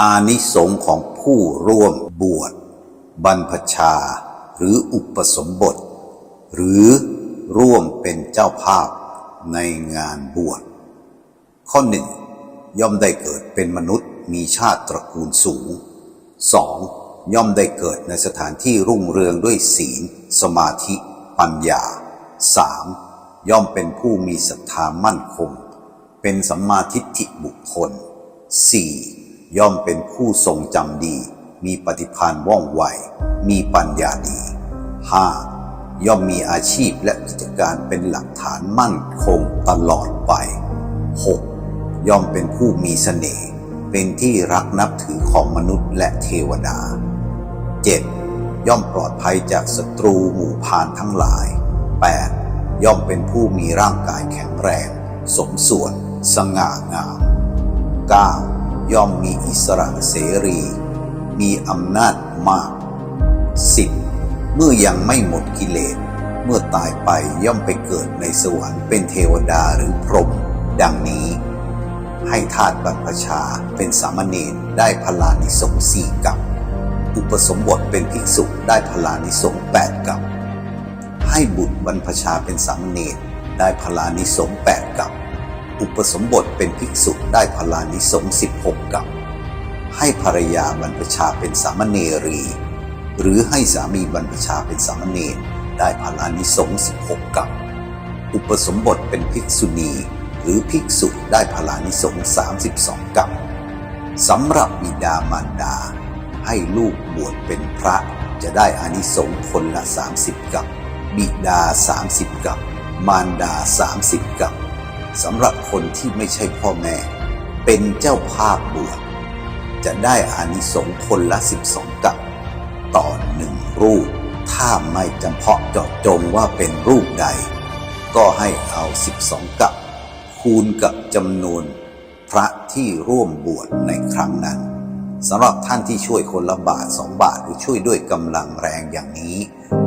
อานิสงส์ของผู้ร่วมบวช บรรพชา หรืออุปสมบท หรือร่วมเป็นเจ้าภาพในงานบวช ข้อหนึ่งย่อมได้เกิดเป็นมนุษย์มีชาติตระกูลสูง 2. ย่อมได้เกิดในสถานที่รุ่งเรืองด้วยศีล สมาธิ ปัญญา 3. ย่อมเป็นผู้มีศรัทธามั่นคง เป็นสัมมาทิฏฐิบุคคล 4. ย่อมเป็นผู้ทรงจำดี มีปฏิภาณว่องไว มีปัญญาดี 5. ย่อมมีอาชีพและกิจการเป็นหลักฐานมั่นคงตลอดไป 6. ย่อมเป็นผู้มีเสน่ห์ เป็นที่รักนับถือของมนุษย์และเทวดา 7. ย่อมปลอดภัยจากศัตรูหมู่พานทั้งหลาย 8. ย่อมเป็นผู้มีร่างกายแข็งแรง สมส่วน สง่างาม 9. ย่อมมีอิสระเสรี มีอำนาจมาก 10. เมื่อยังไม่หมดกิเลส เมื่อตายไปย่อมไปเกิดในสวรรค์เป็นเทวดาหรือพรหมดังนี้ ให้ทาสบรรพชาเป็นสามเณรได้พลานิสงส์สี่กับ อุปสมบทเป็นภิกษุได้พลานิสงส์แปดกับ ให้บุตรบรรพชาเป็นสามเณรได้พลานิสงส์แปดกับ อุปสมบทเป็นภิกษุได้พลานิสงสิบหกกับ ให้ภรรยาบรรพชาเป็นสามเณรี หรือให้สามีบรรพชาเป็นสามเณรได้พลานิสงสิบหกกับ อุปสมบทเป็นภิกษุณี หรือภิกษุได้พลานิสงส์สามสิบสองกับสำหรับบิดามารดา ให้ลูกบวชเป็นพระจะได้อานิสงส์คนละ 30 กับ บิดา 30 กับ มารดา 30 กับ สำหรับคนที่ไม่ใช่พ่อแม่ เป็นเจ้าภาพบวชจะได้อานิสงส์คนละ 12 กับต่อหนึ่งรูป ถ้าไม่จำเพาะเจาะจงว่าเป็นรูปใด ก็ให้เอา 12 กับ คูณกับจำนวนพระที่ร่วมบวชในครั้งนั้นสำหรับท่านที่ช่วยคนละบาทสองบาทหรือช่วยด้วยกำลังแรงอย่างนี้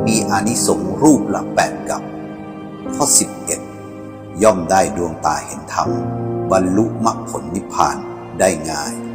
มีอานิสงส์รูปละแปดกับ ข้อ 11 ย่อมได้ดวงตาเห็นธรรม บรรลุมรรคผลนิพพานได้ง่าย